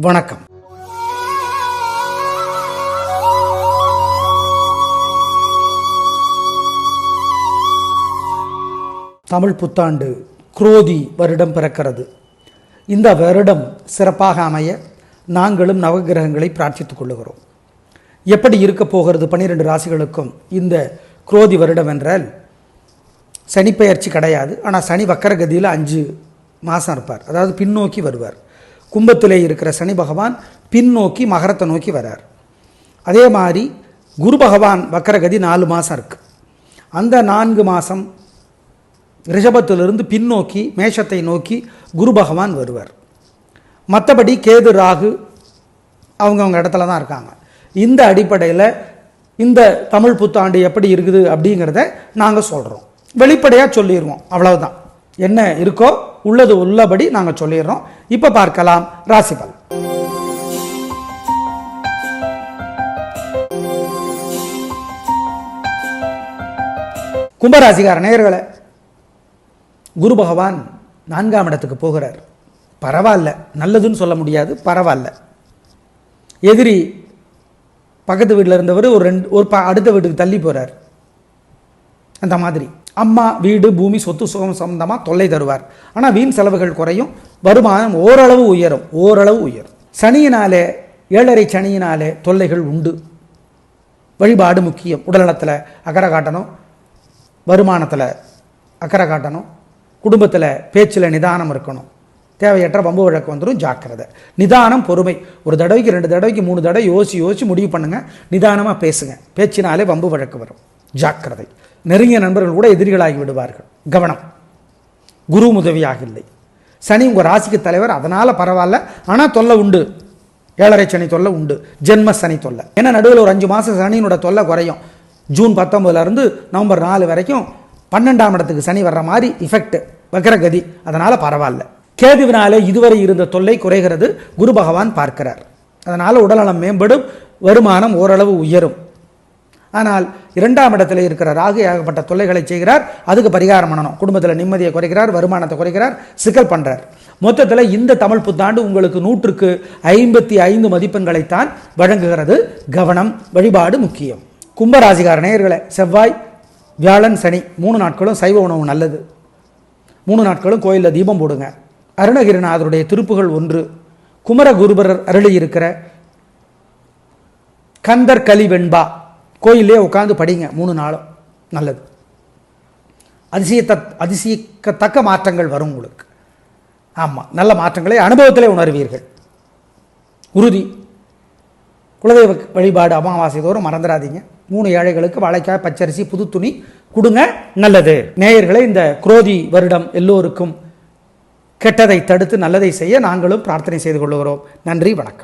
வணக்கம். தமிழ் புத்தாண்டு குரோதி வருடம் பிறக்கிறது. இந்த வருடம் சிறப்பாக அமைய நாங்களும் நவகிரகங்களை பிரார்த்தித்துக் கொள்ளுகிறோம். எப்படி இருக்க போகிறது பன்னிரெண்டு ராசிகளுக்கும் இந்த குரோதி வருடம் என்றால் சனிப்பெயர்ச்சி கிடையாது. ஆனால் சனி வக்கரகதியில் அஞ்சு மாதம் இருப்பார். அதாவது பின்னோக்கி வருவார். கும்பத்திலே இருக்கிற சனி பகவான் பின்னோக்கி மகரத்தை நோக்கி வரார். அதே மாதிரி குரு பகவான் வக்கரகதி நாலு மாதம் இருக்குது அந்த நான்கு மாதம் ரிஷபத்திலிருந்து பின்னோக்கி மேஷத்தை நோக்கி குரு பகவான் வருவார். மற்றபடி கேது ராகு அவங்கவுங்க இடத்துல தான் இருக்காங்க. இந்த அடிப்படையில் இந்த தமிழ் புத்தாண்டு எப்படி இருக்குது அப்படிங்கிறத நாங்கள் சொல்கிறோம் வெளிப்படையாக சொல்லிடுவோம் அவ்வளவுதான். என்ன இருக்கோ உள்ளது உள்ளபடி நாங்கள் சொல்லிடுறோம். இப்போ பார்க்கலாம். ராசிபல் கும்பராசிகார நேயர்களை குரு பகவான் நான்காம் இடத்துக்கு போகிறார். பரவாயில்ல. நல்லதுன்னு சொல்ல முடியாது. பரவாயில்ல. எதிரி பக்கத்து வீட்டில் இருந்தவர் ஒரு ரெண்டு ஒரு ப அடுத்த வீட்டுக்கு தள்ளி போகிறார் அந்த மாதிரி. அம்மா வீடு பூமி சொத்து சுகம் சம்பந்தமாக தொல்லை தருவார். ஆனால் வீண் செலவுகள் குறையும் வருமானம் ஓரளவு உயரும் ஓரளவு உயரும். சனியினாலே ஏழரை சனியினாலே தொல்லைகள் உண்டு. வழிபாடு முக்கியம். உடல்நலத்தில் அக்கறை காட்டணும் வருமானத்தில் அக்கறை காட்டணும் குடும்பத்தில் பேச்சில் நிதானம் இருக்கணும். தேவையற்ற பம்பு வழக்கு வந்துடும் ஜாக்கிரதை. நிதானம் பொறுமை. ஒரு தடவைக்கு ரெண்டு தடவைக்கு மூணு தடவை யோசி யோசிச்சு முடிவு பண்ணுங்கள் நிதானமாக பேசுங்க. பேச்சினாலே பம்பு வழக்கு வரும். ஜாக்கிரதை. நெருங்கிய நண்பர்கள் கூட எதிரிகளாகி விடுவார்கள். கவனம். குரு உதவியாக இல்லை. சனி உங்கள் ராசிக்கு தலைவர் அதனால் பரவாயில்ல. ஆனால் தொல்லை உண்டு. ஏழரை சனி தொல்லை உண்டு. ஜென்ம சனி தொல்லை. ஏன்னா நடுவில் ஒரு அஞ்சு மாதம் சனியினோட தொல்லை குறையும். ஜூன் பத்தொம்பதுலேருந்து நவம்பர் நாலு வரைக்கும் பன்னெண்டாம் இடத்துக்கு சனி வர்ற மாதிரி இஃபெக்ட் வக்கரகதி அதனால் பரவாயில்ல. கேதுவினாலே இதுவரை இருந்த தொல்லை குறைகிறது. குரு பகவான் பார்க்கிறார். அதனால் உடல்நலம் மேம்படும். வருமானம் ஓரளவு உயரும். ஆனால் இரண்டாம் இடத்துல இருக்கிற ராகு ஏகப்பட்ட தொல்லைகளை செய்கிறார். அதுக்கு பரிகாரம் பண்ணணும். குடும்பத்தில் நிம்மதியை குறைக்கிறார் வருமானத்தை குறைக்கிறார் சிக்கல் பண்ணுறார் மொத்தத்தில் இந்த தமிழ் புத்தாண்டு உங்களுக்கு நூற்றுக்கு ஐம்பத்தி ஐந்து மதிப்பெண்களைத்தான் வழங்குகிறது. கவனம் வழிபாடு முக்கியம். கும்பராசிகார நேயர்களை செவ்வாய் வியாழன் சனி மூணு நாட்களும் சைவ உணவு நல்லது. மூணு நாட்களும் கோயிலில் தீபம் போடுங்க. அருணகிரிநாதருடைய திருப்புகள் ஒன்று. குமரகுருபரர் அருளி இருக்கிற கந்தர் கலி வெண்பா கோயிலே உட்காந்து படிங்க மூணு நாளும். நல்லது. அதிசயத்த அதிசயிக்கத்தக்க மாற்றங்கள் வரும் உங்களுக்கு. ஆமாம் நல்ல மாற்றங்களை அனுபவத்திலே உணர்வீர்கள். உறுதி. குலதெய்வ வழிபாடு அமாவாசை தோறும் மறந்துடாதீங்க. மூணு ஏழைகளுக்கு வாழைக்காய் பச்சரிசி புது துணி கொடுங்க நல்லது. நேயர்களை இந்த குரோதி வருடம் எல்லோருக்கும் கெட்டதை தடுத்து நல்லதை செய்ய நாங்களும் பிரார்த்தனை செய்து கொள்கிறோம். நன்றி வணக்கம்.